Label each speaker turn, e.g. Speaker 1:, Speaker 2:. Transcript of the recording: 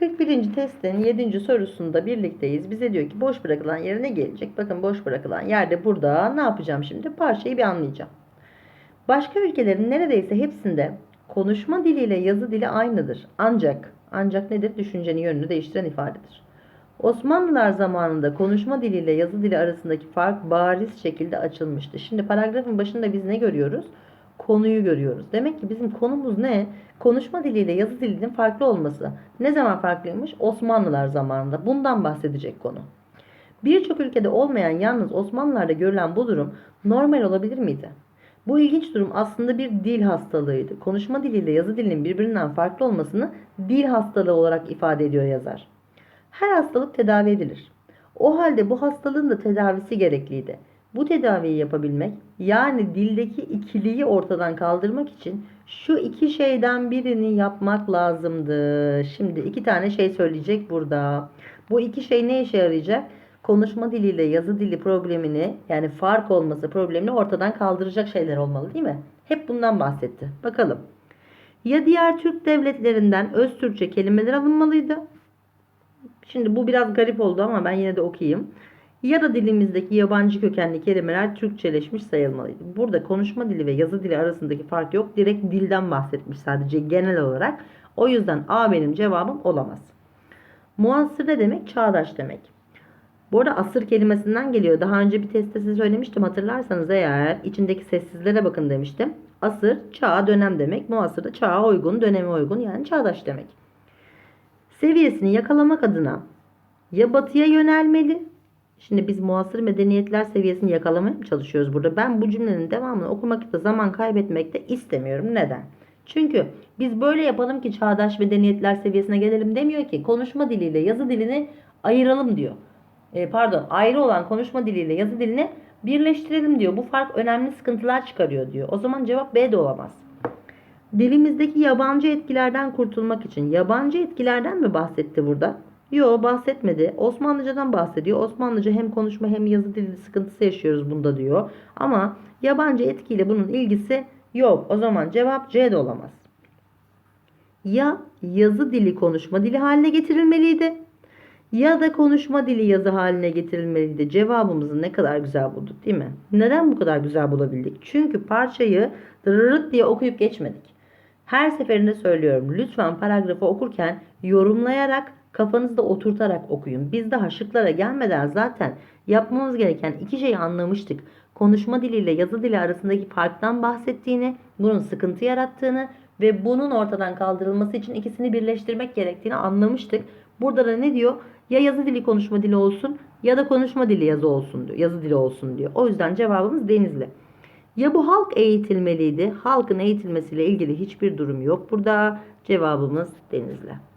Speaker 1: 41. testin 7. sorusunda birlikteyiz. Bize diyor ki boş bırakılan yere ne gelecek? Bakın boş bırakılan yerde burada ne yapacağım şimdi? Parçayı bir anlayacağım. Başka ülkelerin neredeyse hepsinde konuşma diliyle yazı dili aynıdır. Ancak, ancak nedir? Düşüncenin yönünü değiştiren ifadedir. Osmanlılar zamanında konuşma diliyle yazı dili arasındaki fark bariz şekilde açılmıştı. Şimdi paragrafın başında biz ne görüyoruz? Konuyu görüyoruz. Demek ki bizim konumuz ne? Konuşma diliyle yazı dilinin farklı olması. Ne zaman farklıymış? Osmanlılar zamanında. Bundan bahsedecek konu. Birçok ülkede olmayan yalnız Osmanlılarda görülen bu durum normal olabilir miydi? Bu ilginç durum aslında bir dil hastalığıydı. Konuşma diliyle yazı dilinin birbirinden farklı olmasını dil hastalığı olarak ifade ediyor yazar. Her hastalık tedavi edilir. O halde bu hastalığın da tedavisi gerekliydi. Bu tedaviyi yapabilmek yani dildeki ikiliyi ortadan kaldırmak için şu iki şeyden birini yapmak lazımdı. Şimdi iki tane şey söyleyecek burada. Bu iki şey ne işe yarayacak? Konuşma diliyle yazı dili problemini yani fark olması problemini ortadan kaldıracak şeyler olmalı değil mi? Hep bundan bahsetti. Bakalım. Ya diğer Türk devletlerinden öz Türkçe kelimeler alınmalıydı Şimdi bu biraz garip oldu ama ben yine de okuyayım. Ya da dilimizdeki yabancı kökenli kelimeler Türkçeleşmiş sayılmalıydı. Burada konuşma dili ve yazı dili arasındaki fark yok. Direkt dilden bahsetmiş sadece genel olarak. O yüzden A benim cevabım olamaz. Muasır ne demek? Çağdaş demek. Bu arada asır kelimesinden geliyor. Daha önce bir testte size söylemiştim hatırlarsanız eğer içindeki sessizlere bakın demiştim. Asır çağ dönem demek. Muasır da çağa uygun, döneme uygun yani çağdaş demek seviyesini yakalamak adına ya batıya yönelmeli. Şimdi biz muasır medeniyetler seviyesini yakalamaya mı çalışıyoruz burada? Ben bu cümlenin devamını okumakta zaman kaybetmek de istemiyorum. Neden? Çünkü biz böyle yapalım ki çağdaş medeniyetler seviyesine gelelim demiyor ki. Konuşma diliyle yazı dilini ayıralım diyor. E, pardon ayrı olan konuşma diliyle yazı dilini birleştirelim diyor. Bu fark önemli sıkıntılar çıkarıyor diyor. O zaman cevap B de olamaz. Dilimizdeki yabancı etkilerden kurtulmak için yabancı etkilerden mi bahsetti burada? Yo bahsetmedi. Osmanlıcadan bahsediyor. Osmanlıca hem konuşma hem yazı dili sıkıntısı yaşıyoruz bunda diyor. Ama yabancı etkiyle bunun ilgisi yok. O zaman cevap C de olamaz. Ya yazı dili konuşma dili haline getirilmeliydi ya da konuşma dili yazı haline getirilmeliydi. Cevabımızı ne kadar güzel bulduk değil mi? Neden bu kadar güzel bulabildik? Çünkü parçayı dırırıt diye okuyup geçmedik. Her seferinde söylüyorum. Lütfen paragrafı okurken yorumlayarak kafanızda oturtarak okuyun. Biz daha şıklara gelmeden zaten yapmamız gereken iki şeyi anlamıştık. Konuşma diliyle yazı dili arasındaki farktan bahsettiğini, bunun sıkıntı yarattığını ve bunun ortadan kaldırılması için ikisini birleştirmek gerektiğini anlamıştık. Burada da ne diyor? Ya yazı dili konuşma dili olsun ya da konuşma dili yazı olsun diyor. Yazı dili olsun diyor. O yüzden cevabımız Denizli. Ya bu halk eğitilmeliydi? Halkın eğitilmesiyle ilgili hiçbir durum yok burada. Cevabımız Denizli.